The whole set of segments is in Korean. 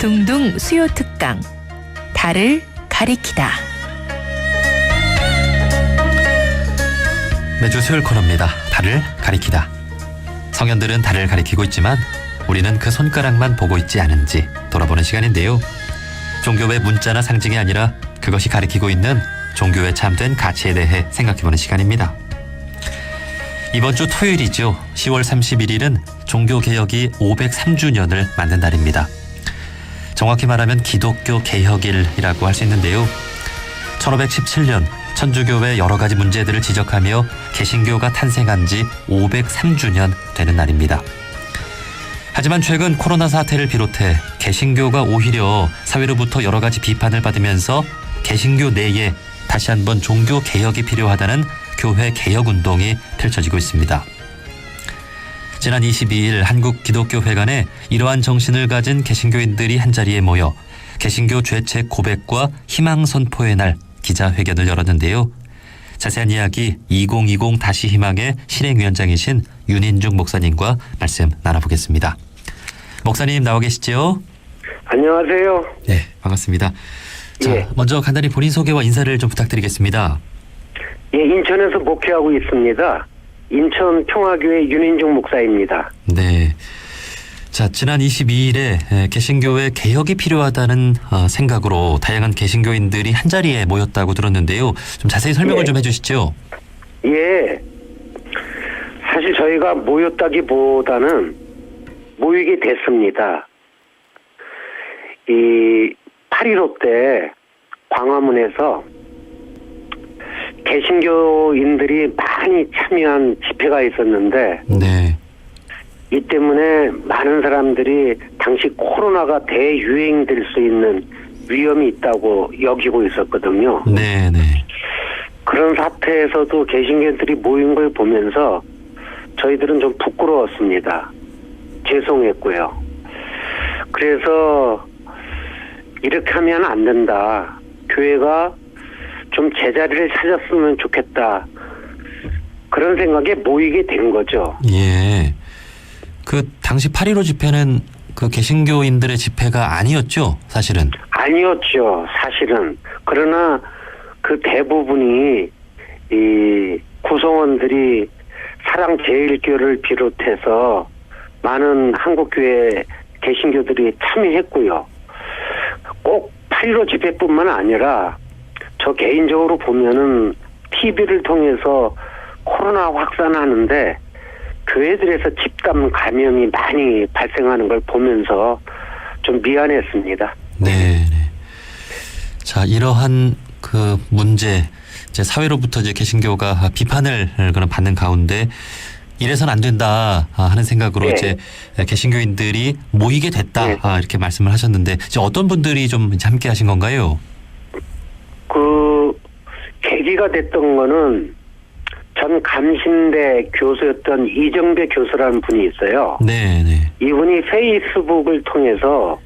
둥둥 수요 특강 달을 가리키다. 매주 수요일 코너입니다. 달을 가리키다. 성현들은 달을 가리키고 있지만 우리는 그 손가락만 보고 있지 않은지 돌아보는 시간인데요. 종교의 문자나 상징이 아니라 그것이 가리키고 있는 종교의 참된 가치에 대해 생각해보는 시간입니다. 이번 주 토요일이죠. 10월 31일은 종교개혁이 503주년을 맞는 날입니다. 정확히 말하면 기독교 개혁일이라고 할 수 있는데요. 1517년 천주교의 여러 가지 문제들을 지적하며 개신교가 탄생한 지 503주년 되는 날입니다. 하지만 최근 코로나 사태를 비롯해 개신교가 오히려 사회로부터 여러 가지 비판을 받으면서 개신교 내에 다시 한번 종교 개혁이 필요하다는 교회 개혁 운동이 펼쳐지고 있습니다. 지난 22일 한국 기독교회관에 이러한 정신을 가진 개신교인들이 한자리에 모여 개신교 죄책 고백과 희망 선포의 날 기자회견을 열었는데요. 자세한 이야기 2020 다시 희망의 실행위원장이신 윤인중 목사님과 말씀 나눠보겠습니다. 목사님 나와 계시죠? 안녕하세요. 네, 반갑습니다. 자, 예. 먼저 간단히 본인 소개와 인사를 좀 부탁드리겠습니다. 예, 인천에서 목회하고 있습니다. 인천 평화교회 윤인중 목사입니다. 네. 자, 지난 22일에 개신교회 개혁이 필요하다는 어, 생각으로 다양한 개신교인들이 한 자리에 모였다고 들었는데요. 좀 자세히 설명을 예. 좀 해주시죠. 예. 사실 저희가 모였다기보다는 모이게 됐습니다. 이8.15 때 광화문에서 개신교인들이 많이 참여한 집회가 있었는데 네. 이 때문에 많은 사람들이 당시 코로나가 대유행될 수 있는 위험이 있다고 여기고 있었거든요. 네, 네. 그런 사태에서도 개신교들이 모인 걸 보면서 저희들은 좀 부끄러웠습니다. 죄송했고요. 그래서 이렇게 하면 안 된다. 교회가 좀 제자리를 찾았으면 좋겠다. 그런 생각에 모이게 된 거죠. 예. 그 당시 8.15 집회는 그 개신교인들의 집회가 아니었죠, 사실은. 아니었죠, 사실은. 그러나 그 대부분이 이 구성원들이 사랑 제일교를 비롯해서 많은 한국교회 개신교들이 참여했고요. 꼭8.15 집회뿐만 아니라 저 개인적으로 보면은 TV를 통해서 코로나 확산하는데 교회들에서 집단 감염이 많이 발생하는 걸 보면서 좀 미안했습니다. 네, 네. 자, 이러한 그 문제, 이제 사회로부터 이제 개신교가 비판을 그런 받는 가운데 이래선 안 된다 하는 생각으로 네. 이제 개신교인들이 모이게 됐다 네. 아, 이렇게 말씀을 하셨는데 이제 어떤 분들이 좀 함께 하신 건가요? 그 계기가 됐던 거는 전 감신대 교수였던 이정배 교수라는 분이 있어요. 네, 네. 이분이 페이스북을 통해서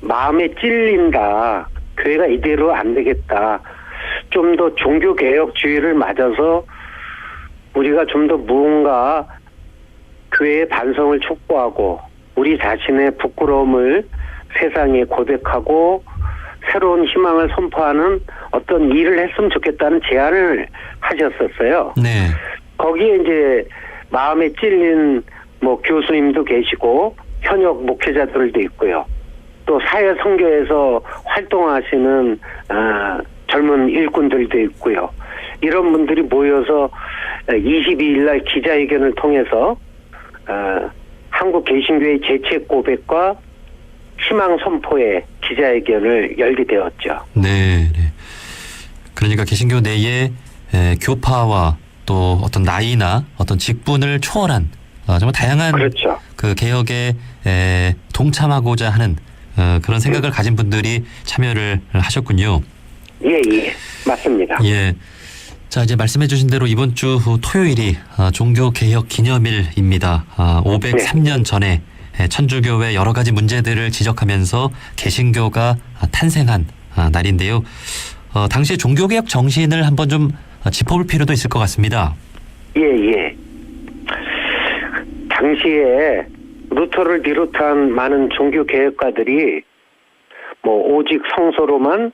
마음에 찔린다. 교회가 이대로 안 되겠다. 좀 더 종교 개혁주의를 맞아서 우리가 좀 더 무언가 교회의 반성을 촉구하고 우리 자신의 부끄러움을 세상에 고백하고 새로운 희망을 선포하는 어떤 일을 했으면 좋겠다는 제안을 하셨었어요. 네. 거기에 이제 마음에 찔린 뭐 교수님도 계시고 현역 목회자들도 있고요. 또 사회 선교에서 활동하시는 어, 젊은 일꾼들도 있고요. 이런 분들이 모여서 22일 날 기자회견을 통해서 어, 한국 개신교의 재책 고백과 희망 선포의 기자회견을 열게 되었죠. 네, 네. 그러니까 개신교 내에 에, 교파와 또 어떤 나이나 어떤 직분을 초월한 어, 정말 다양한 그렇죠. 그 개혁에 에, 동참하고자 하는 어, 그런 생각을 가진 분들이 참여를 하셨군요. 예, 예. 맞습니다. 예. 자 이제 말씀해주신 대로 이번 주 토요일이 어, 종교 개혁 기념일입니다. 아, 503년 전에 에, 천주교의 여러 가지 문제들을 지적하면서 개신교가 아, 탄생한 아, 날인데요. 어, 당시 종교 개혁 정신을 한번 좀 어, 짚어볼 필요도 있을 것 같습니다. 예, 예. 당시에 루터를 비롯한 많은 종교 개혁가들이 뭐 오직 성서로만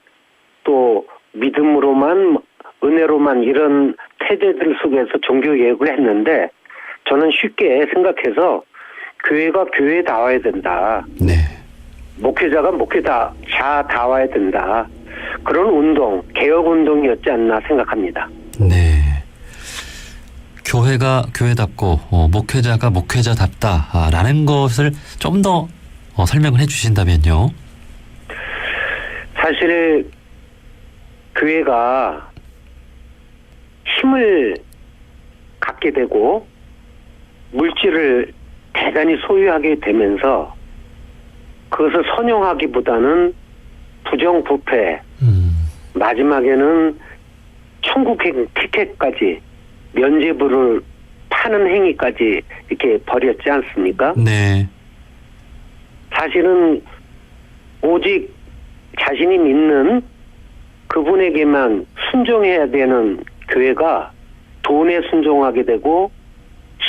또 믿음으로만 은혜로만 이런 태제들 속에서 종교 개혁을 했는데 저는 쉽게 생각해서 교회가 교회다워야 된다. 네. 목회자가 목회자 다와야 된다. 그런 운동, 개혁 운동이었지 않나 생각합니다. 네. 교회가 교회답고 어, 목회자가 목회자답다라는 것을 좀 더 어, 설명을 해주신다면요. 사실 교회가 힘을 갖게 되고 물질을 대단히 소유하게 되면서 그것을 선용하기보다는 부정부패 음, 마지막에는 천국행 티켓까지 면죄부를 파는 행위까지 이렇게 벌였지 않습니까? 네. 사실은 오직 자신이 믿는 그분에게만 순종해야 되는 교회가 돈에 순종하게 되고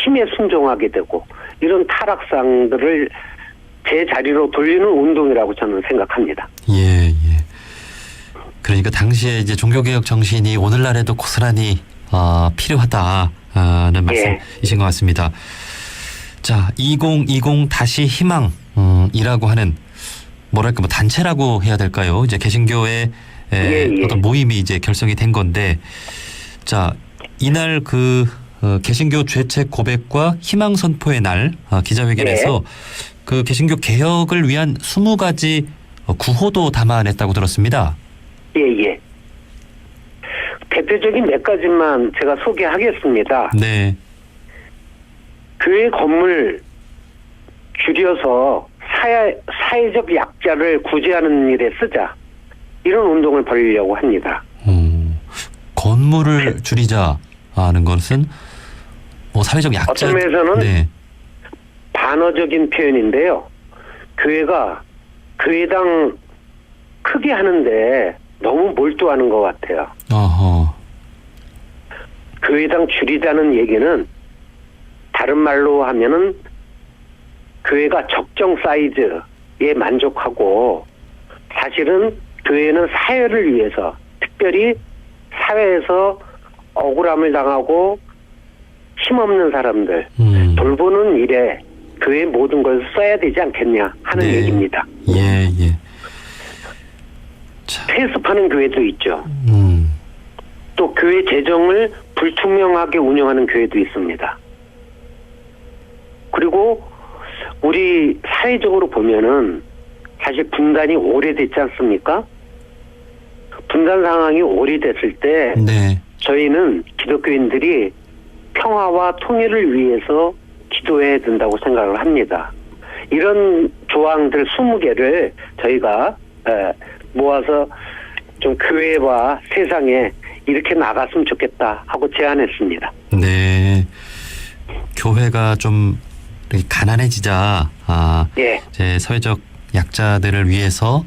힘에 순종하게 되고 이런 타락상들을 제 자리로 돌리는 운동이라고 저는 생각합니다. 예, 예. 그러니까 당시에 이제 종교개혁 정신이 오늘날에도 고스란히 어, 필요하다는 말씀이신 것 같습니다. 자, 2020 다시 희망 음, 이라고 하는 뭐랄까 뭐 단체라고 해야 될까요? 이제 개신교의 에, 예, 예. 어떤 모임이 이제 결성이 된 건데 자 이날 그 어, 개신교 죄책 고백과 희망 선포의 날 어, 기자회견에서 그 개신교 개혁을 위한 20가지 어, 구호도 담아냈다고 들었습니다. 예, 예. 대표적인 몇 가지만 제가 소개하겠습니다. 네. 교회 건물 줄여서 사회, 사회적 약자를 구제하는 일에 쓰자. 이런 운동을 벌이려고 합니다. 음, 건물을 줄이자 하는 것은 뭐 사회적 약자 어떤 면에서는 네. 반어적인 표현인데요. 교회가 교회당 크게 하는데 너무 몰두하는 것 같아요. 어허. 교회당 줄이자는 얘기는 다른 말로 하면은 교회가 적정 사이즈에 만족하고 사실은 교회는 사회를 위해서 특별히 사회에서 억울함을 당하고 힘없는 사람들 음. 돌보는 일에 교회 모든 걸 써야 되지 않겠냐 하는 네. 얘기입니다. 예, 예. 자, 폐습하는 교회도 있죠. 음. 또 교회 재정을 불투명하게 운영하는 교회도 있습니다. 그리고 우리 사회적으로 보면은 사실 분단이 오래됐지 않습니까? 분단 상황이 오래됐을 때 네. 저희는 기독교인들이 평화와 통일을 위해서 기도해야 된다고 생각을 합니다. 이런 조항들 20개를 저희가 에, 모아서 좀 교회와 세상에 이렇게 나갔으면 좋겠다 하고 제안했습니다. 네. 교회가 좀 가난해지자 아, 예, 이제 사회적 약자들을 위해서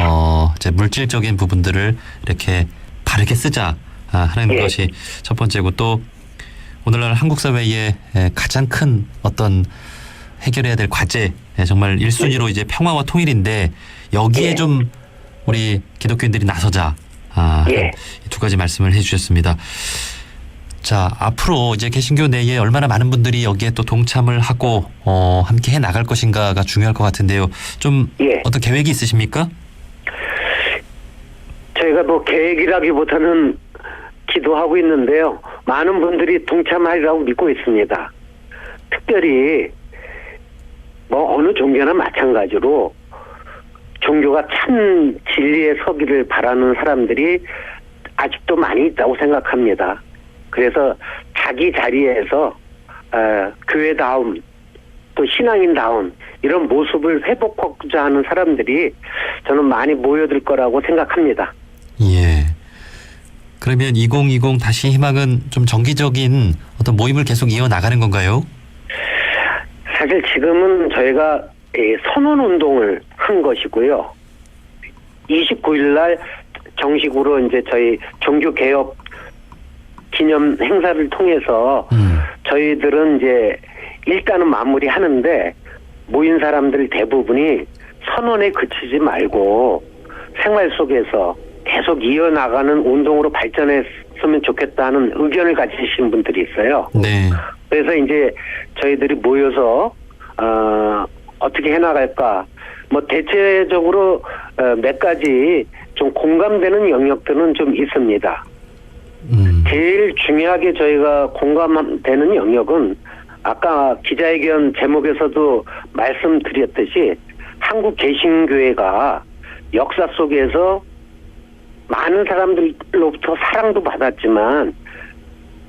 어, 이제 물질적인 부분들을 이렇게 바르게 쓰자 아, 하는 예. 것이 첫 번째고 또 오늘날 한국 사회의 에, 가장 큰 어떤 해결해야 될 과제 에, 정말 일순위로 이제 평화와 통일인데 여기에 예. 좀 우리 기독교인들이 나서자 아, 예. 이두 가지 말씀을 해주셨습니다. 자 앞으로 이제 개신교 내에 얼마나 많은 분들이 여기에 또 동참을 하고 어, 함께 해 나갈 것인가가 중요할 것 같은데요. 좀 예. 어떤 계획이 있으십니까? 저희가 뭐 계획이라기보다는 기도하고 있는데요. 많은 분들이 동참하리라고 믿고 있습니다. 특별히 뭐 어느 종교나 마찬가지로 종교가 참 진리에 서기를 바라는 사람들이 아직도 많이 있다고 생각합니다. 그래서 자기 자리에서 어, 교회다움 또 신앙인다운 이런 모습을 회복하고자 하는 사람들이 저는 많이 모여들 거라고 생각합니다. 예. 그러면 2020 다시 희망은 좀 정기적인 어떤 모임을 계속 이어 나가는 건가요? 사실 지금은 저희가 이 선언 운동을 한 것이고요. 29일 날 정식으로 이제 저희 종교 개혁 기념 행사를 통해서 음. 저희들은 이제 일단은 마무리하는데 모인 사람들 대부분이 선언에 그치지 말고 생활 속에서 계속 이어나가는 운동으로 발전했으면 좋겠다는 의견을 가지신 분들이 있어요. 네. 그래서 이제 저희들이 모여서 어, 어떻게 해나갈까. 뭐 대체적으로 어, 몇 가지 좀 공감되는 영역들은 좀 있습니다. 음. 제일 중요하게 저희가 공감되는 영역은 아까 기자회견 제목에서도 말씀드렸듯이 한국 개신교회가 역사 속에서 많은 사람들로부터 사랑도 받았지만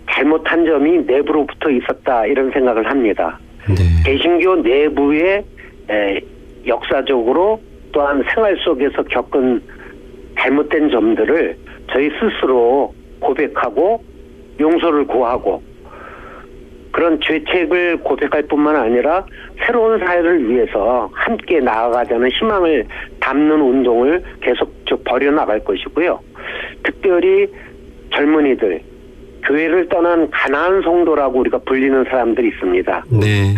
잘못한 점이 내부로부터 있었다 이런 생각을 합니다. 네. 개신교 내부의 에, 역사적으로 또한 생활 속에서 겪은 잘못된 점들을 저희 스스로 고백하고 용서를 구하고 그런 죄책을 고백할 뿐만 아니라 새로운 사회를 위해서 함께 나아가자는 희망을 담는 운동을 계속 쭉 벌여나갈 것이고요. 특별히 젊은이들, 교회를 떠난 가난한 성도라고 우리가 불리는 사람들이 있습니다. 네.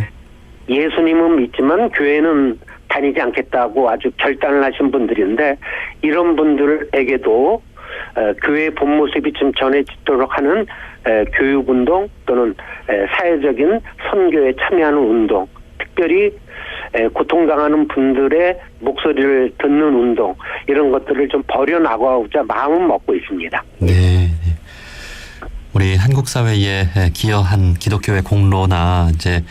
예수님은 믿지만 교회는 다니지 않겠다고 아주 결단을 하신 분들인데 이런 분들에게도 어, 교회의 본 모습이 좀 전해지도록 하는 에, 교육운동 또는 에, 사회적인 선교에 참여하는 운동 특별히 에, 고통당하는 분들의 목소리를 듣는 운동 이런 것들을 좀 벌여나가고자 마음은 먹고 있습니다. 네. 우리 한국 사회에 기여한 기독교의 공로나 이제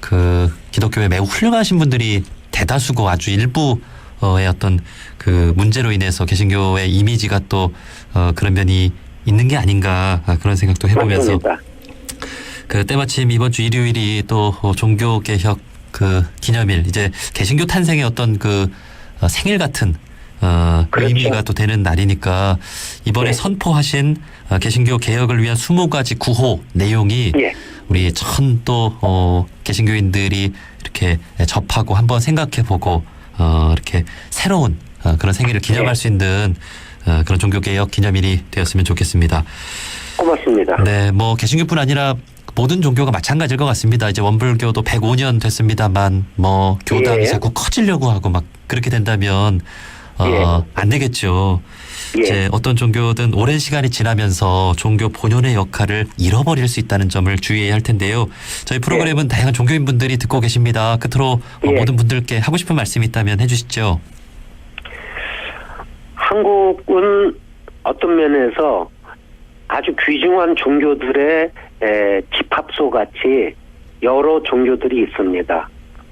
그 기독교에 매우 훌륭하신 분들이 대다수고 아주 일부 의 어떤 그 문제로 인해서 개신교의 이미지가 또 어, 그런 면이 있는 게 아닌가 아, 그런 생각도 해보면서 맞습니다. 그 때마침 이번 주 일요일이 또 어, 종교 개혁 그 기념일 이제 개신교 탄생의 어떤 그 어, 생일 같은 어, 그렇죠. 의미가 또 되는 날이니까 이번에 예. 선포하신 어, 개신교 개혁을 위한 20가지 구호 내용이 예. 우리 천또 어, 개신교인들이 이렇게 접하고 한번 생각해보고 어, 이렇게 새로운 어, 그런 생일을 기념할 예. 수 있는 어, 그런 종교 개혁 기념일이 되었으면 좋겠습니다. 고맙습니다. 네, 뭐 개신교뿐 아니라 모든 종교가 마찬가지일 것 같습니다. 이제 원불교도 105년 됐습니다만 뭐 교당이 예. 자꾸 커지려고 하고 막 그렇게 된다면 어, 예. 안 되겠죠. 예. 이제 어떤 종교든 오랜 시간이 지나면서 종교 본연의 역할을 잃어버릴 수 있다는 점을 주의해야 할 텐데요. 저희 프로그램은 다양한 종교인분들이 듣고 계십니다. 끝으로 어, 예. 모든 분들께 하고 싶은 말씀이 있다면 해주시죠. 한국은 어떤 면에서 아주 귀중한 종교들의 에, 집합소 같이 여러 종교들이 있습니다.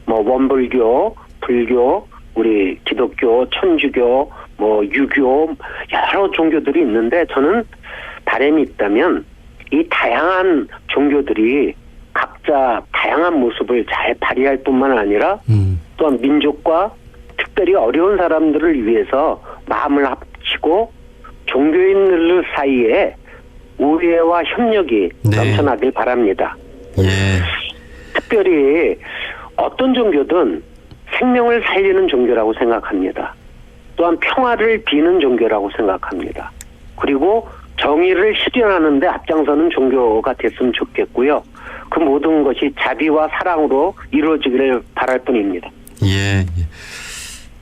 뭐 원불교, 불교, 우리 기독교, 천주교, 뭐 유교 여러 종교들이 있는데 저는 바람이 있다면 이 다양한 종교들이 각자 다양한 모습을 잘 발휘할 뿐만 아니라 음, 또한 민족과 특별히 어려운 사람들을 위해서 마음을 합치고 종교인들 사이에 우애와 협력이 네. 넘쳐나길 바랍니다. 예, 특별히 어떤 종교든 생명을 살리는 종교라고 생각합니다. 또한 평화를 비는 종교라고 생각합니다. 그리고 정의를 실현하는데 앞장서는 종교가 됐으면 좋겠고요. 그 모든 것이 자비와 사랑으로 이루어지기를 바랄 뿐입니다. 예. 예.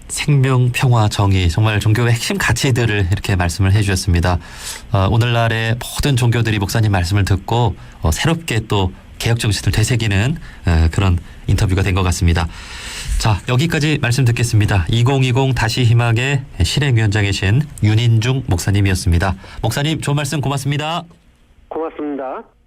생명, 평화, 정의 정말 종교의 핵심 가치들을 이렇게 말씀을 해주셨습니다. 어, 오늘날의 모든 종교들이 목사님 말씀을 듣고 어, 새롭게 또 개혁 정신을 되새기는 어, 그런 인터뷰가 된 것 같습니다. 자 여기까지 말씀 듣겠습니다. 2020 다시 희망의 실행위원장이신 윤인중 목사님이었습니다. 목사님 좋은 말씀 고맙습니다. 고맙습니다.